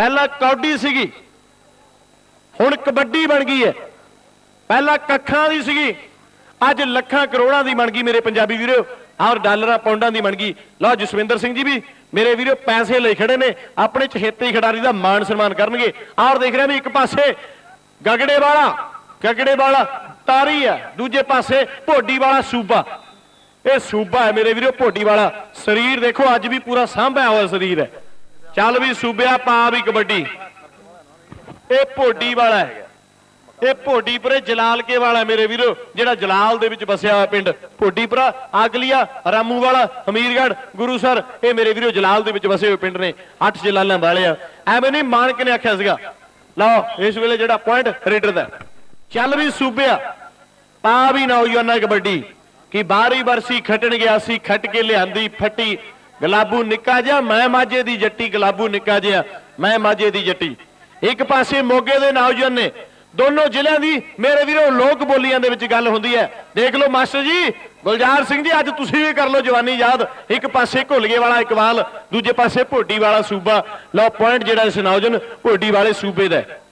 ਪਹਿਲਾਂ ਕੌਡੀ ਸੀਗੀ, ਹੁਣ ਕਬੱਡੀ ਬਣ ਗਈ ਹੈ। ਪਹਿਲਾਂ ਕੱਖਾਂ ਦੀ ਸੀਗੀ, ਅੱਜ ਲੱਖਾਂ ਕਰੋੜਾਂ ਦੀ ਬਣ ਗਈ ਮੇਰੇ ਪੰਜਾਬੀ ਵੀਰੋ। ਔਰ ਡਾਲਰਾਂ, ਪੌਂਡਾਂ ਦੀ ਬਣ ਗਈ। ਲਓ ਜਸਵਿੰਦਰ ਸਿੰਘ ਜੀ ਵੀ ਮੇਰੇ ਵੀਰੋ ਪੈਸੇ ਲਈ ਖੜੇ ਨੇ, ਆਪਣੇ ਚਹੇਤੇ ਖਿਡਾਰੀ ਦਾ ਮਾਣ ਸਨਮਾਨ ਕਰਨਗੇ। ਔਰ ਦੇਖ ਰਿਹਾ ਵੀ ਇੱਕ ਪਾਸੇ ਗਗੜੇ ਵਾਲਾ ਗਗੜੇ ਵਾਲਾ ਤਾਰੀ ਹੈ, ਦੂਜੇ ਪਾਸੇ ਭੋਡੀ ਵਾਲਾ ਸੂਬਾ। ਇਹ ਸੂਬਾ ਹੈ ਮੇਰੇ ਵੀਰੋ, ਭੋਡੀ ਵਾਲਾ। ਸਰੀਰ ਦੇਖੋ, ਅੱਜ ਵੀ ਪੂਰਾ ਸਾਂਭਿਆ ਹੋਇਆ ਸਰੀਰ ਹੈ। ਚੱਲ ਵੀ ਸੂਬਿਆ ਪਾ ਵੀ ਕਬੱਡੀ। ਇਹ ਭੋਡੀ ਵਾਲਾ ਹੈਗਾ ਇਹ ਭੋਡੀਪੁਰੇ ਜਲਾਲਕੇ ਵਾਲਾ ਮੇਰੇ ਵੀਰੋ, ਜਿਹੜਾ ਜਲਾਲ ਦੇ ਵਿੱਚ ਵਸਿਆ ਹੋਇਆ ਪਿੰਡ। ਭੋਡੀਪੁਰਾ ਆਗਲੀਆ, ਰਾਮੂ ਵਾਲਾ ਹਮੀਰਗੜ ਗੁਰੂਸਰ ਇਹ ਮੇਰੇ ਵੀਰੋ ਜਲਾਲ ਦੇ ਵਿੱਚ ਵਸੇ ਹੋਏ ਪਿੰਡ ਨੇ। ਅੱਠ ਜਲਾਲਾਂ ਵਾਲੇ ਆ। ਐਵੇਂ ਨਹੀਂ ਮਾਨਕ ਨੇ ਆਖਿਆ ਸੀਗਾ। ਲਓ, ਇਸ ਵੇਲੇ ਜਿਹੜਾ ਪੁਆਇੰਟ ਰੇਡਰ ਦਾ। ਚੱਲ ਵੀ ਸੂਬਿਆ, ਪਾ ਵੀ ਨੌਜਵਾਨਾਂ ਕਬੱਡੀ। ਕਿ ਬਾਰੀ ਬਰਸੀ ਖਟਣ ਗਿਆ ਸੀ, ਖੱਟ ਕੇ ਲਿਆਂਦੀ ਫੱਟੀ। ਗਲਾਬੂ ਨਿੱਕਾ ਜਿਹਾ, ਮੈਂ ਮਾਝੇ ਦੀ ਜੱਟੀ, ਗਲਾਬੂ ਨਿੱਕਾ ਜਿਹਾ, ਮੈਂ ਮਾਝੇ ਦੀ ਜੱਟੀ। ਇੱਕ ਪਾਸੇ ਮੋਗੇ ਦੇ ਨੌਜਵਾਨ ਨੇ, ਦੋਨੋਂ ਜ਼ਿਲ੍ਹਿਆਂ ਦੀ, ਮੇਰੇ ਵੀਰੋ, ਲੋਕ ਬੋਲੀਆਂ ਦੇ ਵਿੱਚ ਗੱਲ ਹੁੰਦੀ ਹੈ। ਦੇਖ ਲਓ ਮਾਸਟਰ ਜੀ, ਗੁਲਜ਼ਾਰ ਸਿੰਘ ਜੀ, ਅੱਜ ਤੁਸੀਂ ਵੀ ਕਰ ਲਓ ਜਵਾਨੀ ਯਾਦ। ਇੱਕ ਪਾਸੇ ਘੁੱਲਗੇ ਵਾਲਾ ਇਕਬਾਲ, ਦੂਜੇ ਪਾਸੇ ਭੋਡੀ ਵਾਲਾ ਸੂਬਾ। ਲਓ ਪੁਆਇੰਟ ਜਿਹੜਾ ਇਸ ਨੌਜਵਾਨ ਭੋਡੀ ਵਾਲੇ ਸੂਬੇ ਦਾ